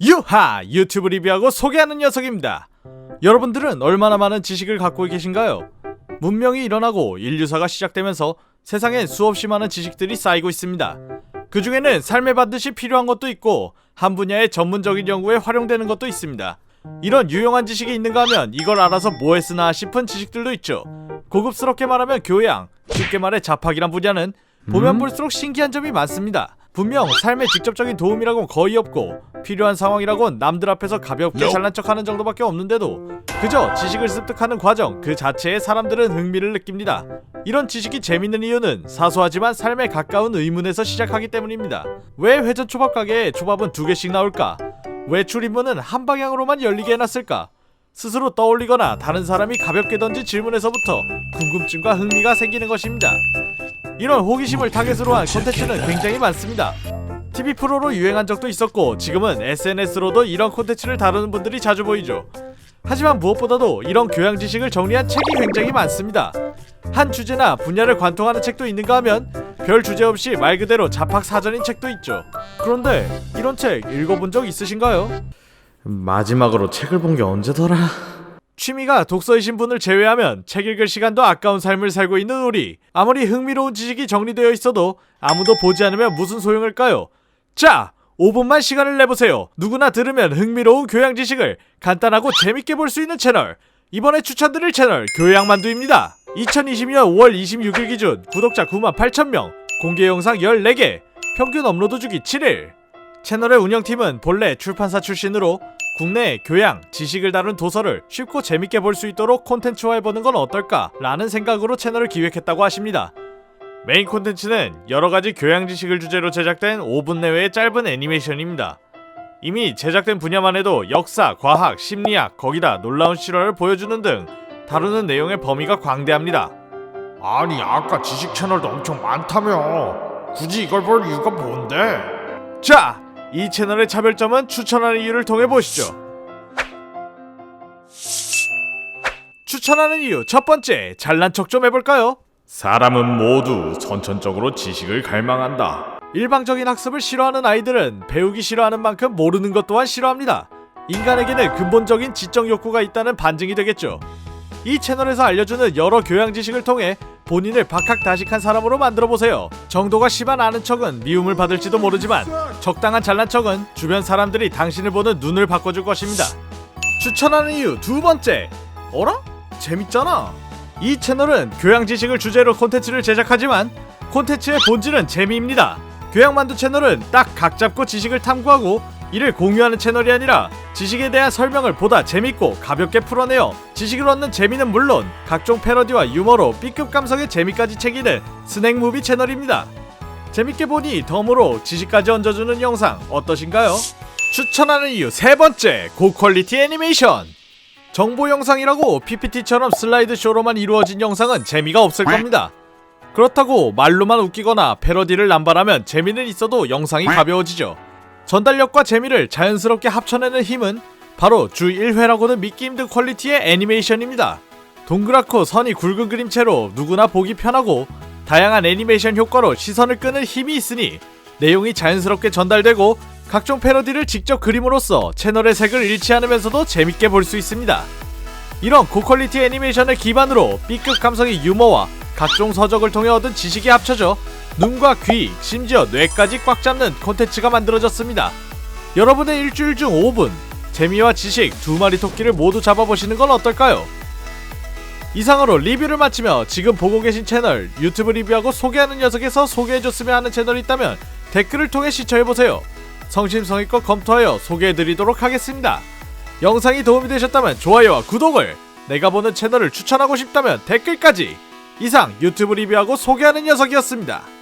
유하! 유튜브 리뷰하고 소개하는 녀석입니다. 여러분들은 얼마나 많은 지식을 갖고 계신가요? 문명이 일어나고 인류사가 시작되면서 세상엔 수없이 많은 지식들이 쌓이고 있습니다. 그 중에는 삶에 반드시 필요한 것도 있고 한 분야의 전문적인 연구에 활용되는 것도 있습니다. 이런 유용한 지식이 있는가 하면 이걸 알아서 뭐에 쓰나 싶은 지식들도 있죠. 고급스럽게 말하면 교양, 쉽게 말해 잡학이란 분야는 보면 볼수록 신기한 점이 많습니다. 분명 삶에 직접적인 도움이라곤 거의 없고 필요한 상황이라곤 남들 앞에서 가볍게 잘난 척하는 정도밖에 없는데도 그저 지식을 습득하는 과정 그 자체에 사람들은 흥미를 느낍니다. 이런 지식이 재밌는 이유는 사소하지만 삶에 가까운 의문에서 시작하기 때문입니다. 왜 회전 초밥 가게에 초밥은 두 개씩 나올까? 왜 출입문은 한 방향으로만 열리게 해놨을까? 스스로 떠올리거나 다른 사람이 가볍게 던진 질문에서부터 궁금증과 흥미가 생기는 것입니다. 이런 호기심을 타겟으로 한 콘텐츠는 굉장히 많습니다. TV 프로로 유행한 적도 있었고 지금은 SNS로도 이런 콘텐츠를 다루는 분들이 자주 보이죠. 하지만 무엇보다도 이런 교양 지식을 정리한 책이 굉장히 많습니다. 한 주제나 분야를 관통하는 책도 있는가 하면 별 주제 없이 말 그대로 잡학 사전인 책도 있죠. 그런데 이런 책 읽어본 적 있으신가요? 마지막으로 책을 본 게 언제더라? 취미가 독서이신 분을 제외하면 책 읽을 시간도 아까운 삶을 살고 있는 우리. 아무리 흥미로운 지식이 정리되어 있어도 아무도 보지 않으면 무슨 소용일까요? 자, 5분만 시간을 내보세요. 누구나 들으면 흥미로운 교양 지식을 간단하고 재밌게 볼 수 있는 채널. 이번에 추천드릴 채널 교양만두입니다. 2020년 5월 26일 기준 구독자 9만 8천명, 공개 영상 14개, 평균 업로드 주기 7일. 채널의 운영팀은 본래 출판사 출신으로 국내 교양, 지식을 다룬 도서를 쉽고 재밌게 볼 수 있도록 콘텐츠화해보는 건 어떨까? 라는 생각으로 채널을 기획했다고 하십니다. 메인 콘텐츠는 여러가지 교양 지식을 주제로 제작된 5분 내외의 짧은 애니메이션입니다. 이미 제작된 분야만 해도 역사, 과학, 심리학, 거기다 놀라운 실화를 보여주는 등 다루는 내용의 범위가 광대합니다. 아니 아까 지식 채널도 엄청 많다며 굳이 이걸 볼 이유가 뭔데? 자, 이 채널의 차별점은 추천하는 이유를 통해 보시죠. 추천하는 이유 첫 번째, 잘난 척 좀 해볼까요? 사람은 모두 선천적으로 지식을 갈망한다 일방적인 학습을 싫어하는 아이들은 배우기 싫어하는 만큼 모르는 것 또한 싫어합니다. 인간에게는 근본적인 지적 욕구가 있다는 반증이 되겠죠. 이 채널에서 알려주는 여러 교양 지식을 통해 본인을 박학다식한 사람으로 만들어 보세요. 정도가 심한 아는 척은 미움을 받을지도 모르지만 적당한 잘난 척은 주변 사람들이 당신을 보는 눈을 바꿔줄 것입니다. 추천하는 이유 두 번째. 어라? 재밌잖아. 이 채널은 교양 지식을 주제로 콘텐츠를 제작하지만 콘텐츠의 본질은 재미입니다. 교양만두 채널은 딱 각 잡고 지식을 탐구하고 이를 공유하는 채널이 아니라 지식에 대한 설명을 보다 재밌고 가볍게 풀어내어 지식을 얻는 재미는 물론 각종 패러디와 유머로 B급 감성의 재미까지 챙기는 스낵 무비 채널입니다. 재밌게 보니 덤으로 지식까지 얹어주는 영상 어떠신가요? 추천하는 이유 세 번째 고퀄리티 애니메이션 정보 영상이라고 PPT처럼 슬라이드 쇼로만 이루어진 영상은 재미가 없을 겁니다. 그렇다고 말로만 웃기거나 패러디를 남발하면 재미는 있어도 영상이 가벼워지죠. 전달력과 재미를 자연스럽게 합쳐내는 힘은 바로 주 1회라고는 믿기 힘든 퀄리티의 애니메이션입니다. 동그랗고 선이 굵은 그림체로 누구나 보기 편하고 다양한 애니메이션 효과로 시선을 끄는 힘이 있으니 내용이 자연스럽게 전달되고 각종 패러디를 직접 그림으로써 채널의 색을 잃지 않으면서도 재밌게 볼 수 있습니다. 이런 고퀄리티 애니메이션을 기반으로 B급 감성의 유머와 각종 서적을 통해 얻은 지식이 합쳐져 눈과 귀, 심지어 뇌까지 꽉 잡는 콘텐츠가 만들어졌습니다. 여러분의 일주일 중 5분, 재미와 지식 두 마리 토끼를 모두 잡아보시는 건 어떨까요? 이상으로 리뷰를 마치며 지금 보고 계신 채널 유튜브 리뷰하고 소개하는 녀석에서 소개해줬으면 하는 채널이 있다면 댓글을 통해 시청해보세요. 성심성의껏 검토하여 소개해드리도록 하겠습니다. 영상이 도움이 되셨다면 좋아요와 구독을, 내가 보는 채널을 추천하고 싶다면 댓글까지. 이상 유튜브 리뷰하고 소개하는 녀석이었습니다.